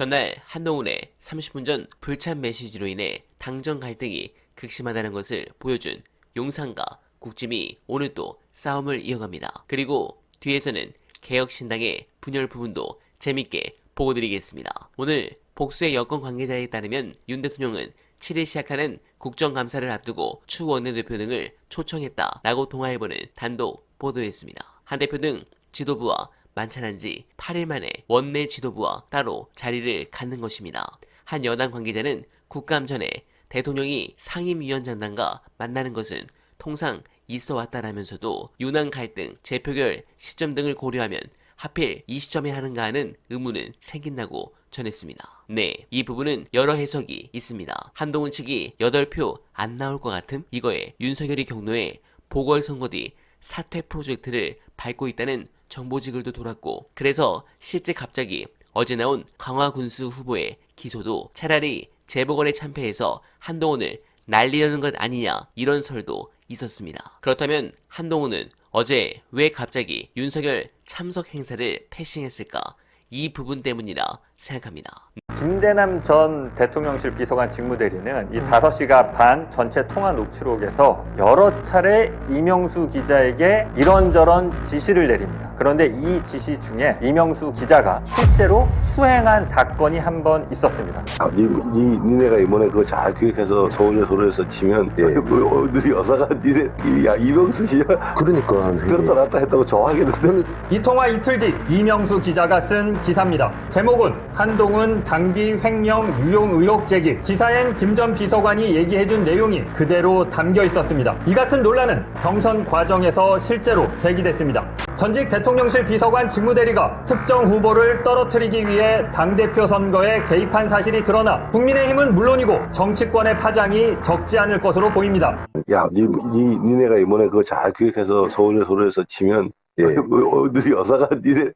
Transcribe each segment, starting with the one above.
전날 한동훈의 30분 전 불참 메시지로 인해 당정 갈등이 극심하다는 것을 보여준 용산과 국짐이 오늘 또 싸움을 이어갑니다. 그리고 뒤에서는 개혁신당의 분열 부분도 재밌게 보고드리겠습니다. 오늘 복수의 여권 관계자에 따르면 윤 대통령은 7일 시작하는 국정감사를 앞두고 추 원내대표 등을 초청했다라고 동아일보는 단독 보도했습니다. 한 대표 등 지도부와 만찬한 지 8일 만에 원내 지도부와 따로 자리를 갖는 것입니다. 한 여당 관계자는 국감 전에 대통령이 상임위원장단과 만나는 것은 통상 있어 왔다라면서도 유난 갈등, 재표결 시점 등을 고려하면 하필 이 시점에 하는가 하는 의문은 생긴다고 전했습니다. 네, 이 부분은 여러 해석이 있습니다. 한동훈 측이 8표 안 나올 것 같음? 이거에 윤석열이 경로에 보궐선거 뒤 사퇴 프로젝트를 밟고 있다는 정보지글도 돌았고 그래서 실제 갑자기 어제 나온 강화군수 후보의 기소도 차라리 재보궐에 참패해서 한동훈을 날리려는 것 아니냐 이런 설도 있었습니다. 그렇다면 한동훈은 어제 왜 갑자기 윤석열 참석 행사를 패싱했을까? 이 부분 때문이라 생각합니다. 김대남 전 대통령실 비서관 직무대리는 이 5시간 반 전체 통화 녹취록에서 여러 차례 이명수 기자에게 이런저런 지시를 내립니다. 그런데 이 지시 중에 이명수 기자가 실제로 수행한 사건이 한 번 있었습니다. 아, 니, 니, 니네가 이번에 그거 잘 기획해서 서울에 소리에서 치면, 예. 뭐, 어, 너 여사가 니네, 이- 야, 이명수 씨야. 그러니까 들었다 놨다 했다고 좋아하겠는데? 이 통화 이틀 뒤 이명수 기자가 쓴 기사입니다. 제목은 한동훈 당비 횡령 유용 의혹 제기. 기사엔 김 전 비서관이 얘기해준 내용이 그대로 담겨 있었습니다. 이 같은 논란은 경선 과정에서 실제로 제기됐습니다. 전직 대통령실 비서관 직무대리가 특정 후보를 떨어뜨리기 위해 당대표 선거에 개입한 사실이 드러나 국민의힘은 물론이고 정치권의 파장이 적지 않을 것으로 보입니다. 야, 니, 니, 니네가 이번에 그거 잘 기획해서 서울에 소리에서 치면, 예. 뭐, 어, 너 여사가 니네, 이-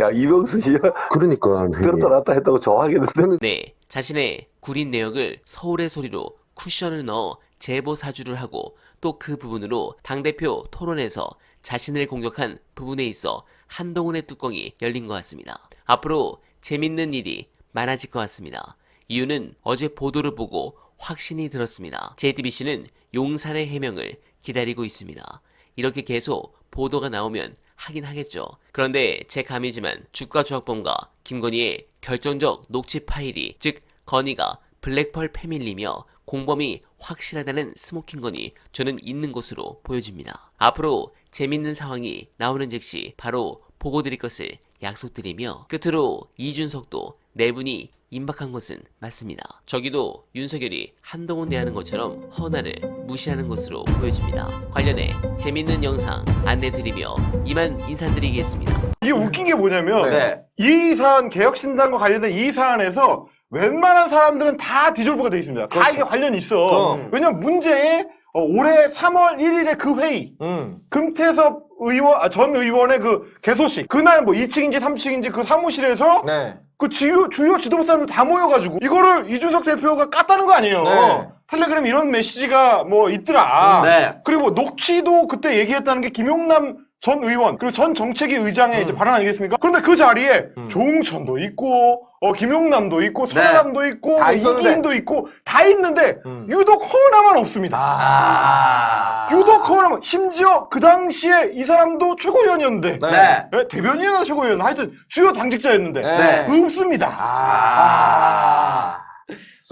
야, 이명수 씨야. 그러니까 들었다 놨다 했다고 좋아하겠는데? 네, 자신의 구린 내역을 서울의 소리로 쿠션을 넣어 제보 사주를 하고 또 그 부분으로 당대표 토론에서 자신을 공격한 부분에 있어 한동훈의 뚜껑이 열린 것 같습니다. 앞으로 재밌는 일이 많아질 것 같습니다. 이유는 어제 보도를 보고 확신이 들었습니다. JTBC는 용산의 해명을 기다리고 있습니다. 이렇게 계속 보도가 나오면 하긴 하겠죠. 그런데 제 감이지만 주가 조합범과 김건희의 결정적 녹취 파일이 즉 건희가 블랙펄 패밀리며 공범이 확실하다는 스모킹 건이 저는 있는 것으로 보여집니다. 앞으로 재밌는 상황이 나오는 즉시 바로 보고 드릴 것을 약속드리며 끝으로 이준석도 내분이 임박한 것은 맞습니다. 저기도 윤석열이 한동훈 대하는 것처럼 허나를 무시하는 것으로 보여집니다. 관련해 재밌는 영상 안내드리며 이만 인사드리겠습니다. 이게 웃긴 게 뭐냐면 네. 이 사안 개혁신당과 관련된 이 사안에서 웬만한 사람들은 다 디졸브가 돼 있습니다. 다 그렇죠. 이게 관련이 있어. 그럼. 왜냐면 문제에 어, 올해 3월 1일에 그 회의 음. 금태섭 의원 아, 전 의원의 그 개소식 그날 뭐 2층인지 3층인지 그 사무실에서 네. 그 주요 주요 지도부 사람들 다 모여가지고 이거를 이준석 대표가 깠다는 거 아니에요. 네. 텔레그램 이런 메시지가 뭐 있더라. 네. 그리고 뭐 녹취도 그때 얘기했다는 게 김용남 전 의원 그리고 전 정책위 의장의 음. 이제 발언 아니겠습니까? 그런데 그 자리에 조홍천도 있고 어 김용남도 있고 천하람도 있고 네. 다뭐 있었는데. 이기인도 있고 다 있는데 음. 유독 허은하만 없습니다. 아. 유독 허은하만 심지어 그 당시에 이 사람도 최고위원이었는데 네. 네, 대변인이나 최고위원 하여튼 주요 당직자였는데 네. 없습니다. 아.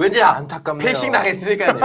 왠지 안타깝네요. 패싱 당했으니까요.